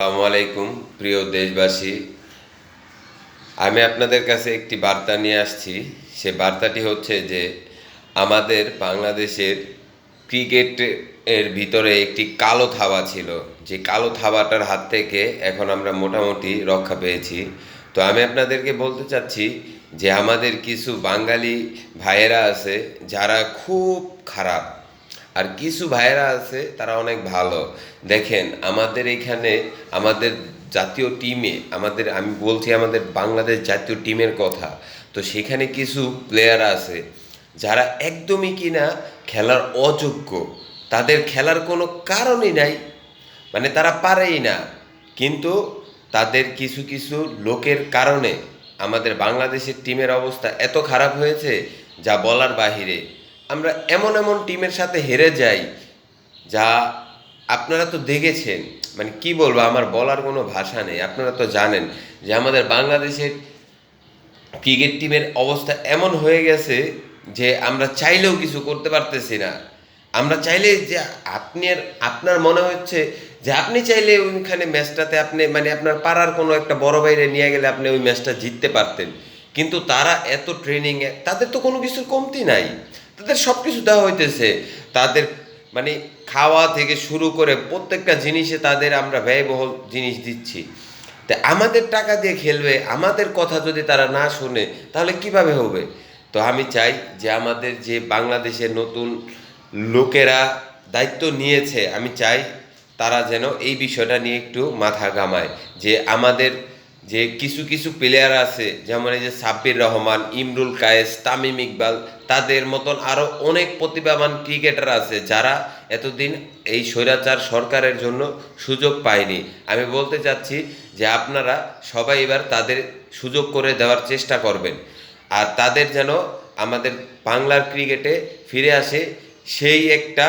আসসালামু আলাইকুম, প্রিয় দেশবাসী। আমি আপনাদের কাছে একটি বার্তা নিয়ে আসছি। সে বার্তাটি হচ্ছে যে, আমাদের বাংলাদেশের ক্রিকেট এর ভিতরে একটি কালো থাবা ছিল। যে কালো থাবাটার হাত থেকে এখন আমরা মোটামুটি রক্ষা পেয়েছি। তো আমি আপনাদেরকে বলতে চাচ্ছি যে, আমাদের কিছু বাঙালি ভাইয়েরা আছে যারা খুব খারাপ। আর কিছু ভাইয়েরা আছে, তারা অনেক ভালো। দেখেন, আমাদের এখানে, আমাদের জাতীয় টিমে, আমাদের, আমি বলছি আমাদের বাংলাদেশ জাতীয় টিমের কথা, তো সেখানে কিছু প্লেয়ার আছে, যারা একদমই কিনা খেলার অযোগ্য। তাদের খেলার কোনো কারণই নাই মানে তারা পারেই না। কিন্তু তাদের কিছু কিছু লোকের কারণে আমাদের বাংলাদেশের টিমের অবস্থা এত খারাপ হয়েছে, যা বলার বাহিরে। আমরা এমন এমন টিমের সাথে হেরে যাই যা আপনারা তো দেখেছেন। মানে কি বলব, আমার বলার কোনো ভাষা নেই। আপনারা তো জানেন যে আমাদের বাংলাদেশের ক্রিকেট টিমের অবস্থা এমন হয়ে গেছে যে আমরা চাইলেও কিছু করতে পারতেছি না। আমরা চাইলে যে আপনি আপনার মনে হচ্ছে যে আপনি চাইলে ওইখানে ম্যাচটাতে আপনি মানে আপনার পাড়ার কোনো একটা বড় বাইরে নিয়ে গেলে আপনি ওই ম্যাচটা জিততে পারতেন। কিন্তু তারা এত ট্রেনিংয়ে তাদের তো কোনো কিছুর কমতি নাই। তাদের সব কিছু দেওয়া হইতেছে। তাদের মানে খাওয়া থেকে শুরু করে প্রত্যেকটা জিনিসে তাদের আমরা ব্যয়বহুল জিনিস দিচ্ছি। তা আমাদের টাকা দিয়ে খেলবে, আমাদের কথা যদি তারা না শুনে, তাহলে কীভাবে হবে? তো আমি চাই যে আমাদের যে বাংলাদেশের নতুন লোকেরা দায়িত্ব নিয়েছে, আমি চাই তারা যেন এই বিষয়টা নিয়ে একটু মাথা ঘামায় যে আমাদের যে কিছু কিছু প্লেয়ার আছে, যেমন এই যে সাব্বির রহমান, ইমরুল কায়েস, তামিম ইকবাল, তাদের মতন আরও অনেক প্রতিভাবান ক্রিকেটার আছে যারা এতদিন এই স্বৈরাচার সরকারের জন্য সুযোগ পায়নি। আমি বলতে চাচ্ছি যে আপনারা সবাই এবার তাদের সুযোগ করে দেওয়ার চেষ্টা করবেন। আর তাদের যেন আমাদের বাংলার ক্রিকেটে ফিরে আসে, সেই একটা